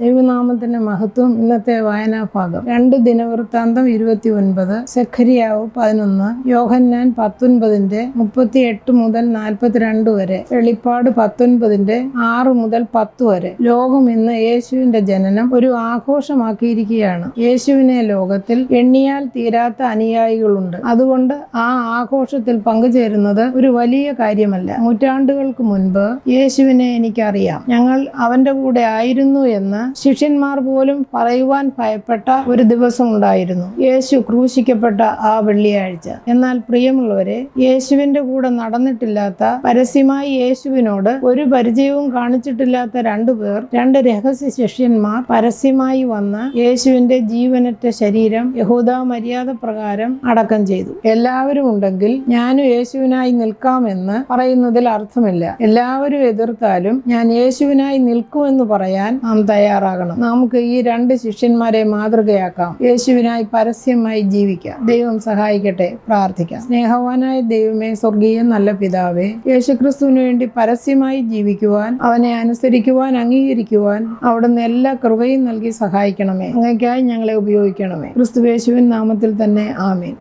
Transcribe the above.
ദൈവനാമത്തിന്റെ മഹത്വം ഇന്നത്തെ വായനാഭാഗം. രണ്ട് ദിനവൃത്താന്തം ഇരുപത്തി ഒൻപത് സെഖരിയാവ് പതിനൊന്ന് യോഹന്നാൻ പത്തൊൻപതിന്റെ മുപ്പത്തി എട്ട് മുതൽ നാൽപ്പത്തിരണ്ട് വരെ വെളിപ്പാട് പത്തൊൻപതിന്റെ ആറ് മുതൽ പത്ത് വരെ. ലോകം ഇന്ന് യേശുവിന്റെ ജനനം ഒരു ആഘോഷമാക്കിയിരിക്കുകയാണ്. യേശുവിനെ ലോകത്തിൽ എണ്ണിയാൽ തീരാത്ത അനുയായികളുണ്ട്. അതുകൊണ്ട് ആ ആഘോഷത്തിൽ പങ്കുചേരുന്നത് ഒരു വലിയ കാര്യമല്ല. നൂറ്റാണ്ടുകൾക്ക് മുൻപ് യേശുവിനെ എനിക്കറിയാം. ഞങ്ങൾ അവന്റെ കൂടെ ആയിരുന്നു എന്ന് ശിഷ്യന്മാർ പോലും പറയുവാൻ ഭയപ്പെട്ട ഒരു ദിവസം ഉണ്ടായിരുന്നു. യേശു ക്രൂശിക്കപ്പെട്ട ആ വെള്ളിയാഴ്ച. എന്നാൽ പ്രിയമുള്ളവരെ യേശുവിന്റെ കൂടെ നടന്നിട്ടില്ലാത്ത പരസ്യമായി യേശുവിനോട് ഒരു പരിചയവും കാണിച്ചിട്ടില്ലാത്ത രണ്ടു പേർ രണ്ട് രഹസ്യ ശിഷ്യന്മാർ പരസ്യമായി വന്ന് യേശുവിന്റെ ജീവനറ്റ ശരീരം യഹൂദ മര്യാദ പ്രകാരം അടക്കം ചെയ്തു. എല്ലാവരും ഉണ്ടെങ്കിൽ ഞാനും യേശുവിനായി നിൽക്കാമെന്ന് പറയുന്നതിൽ അർത്ഥമില്ല. എല്ലാവരും എതിർത്താലും ഞാൻ യേശുവിനായി നിൽക്കുമെന്ന് പറയാൻ നാം തയ്യാറാകണം. നമുക്ക് ഈ രണ്ട് ശിഷ്യന്മാരെ മാതൃകയാക്കാം. യേശുവിനായി പരസ്യമായി ജീവിക്കാം. ദൈവം സഹായിക്കട്ടെ. പ്രാർത്ഥിക്കാം. സ്നേഹവാനായ ദൈവമേ സ്വർഗീയ നല്ല പിതാവേ യേശുക്രിസ്തുവിന് വേണ്ടി പരസ്യമായി ജീവിക്കുവാൻ അവനെ അനുസരിക്കുവാൻ അംഗീകരിക്കുവാൻ അവിടുന്ന് എല്ലാ കൃപയും നൽകി സഹായിക്കണമേ. അങ്ങേക്കായി ഞങ്ങളെ ഉപയോഗിക്കണമേ. ക്രിസ്തു യേശുവിൻ നാമത്തിൽ തന്നെ ആമീൻ.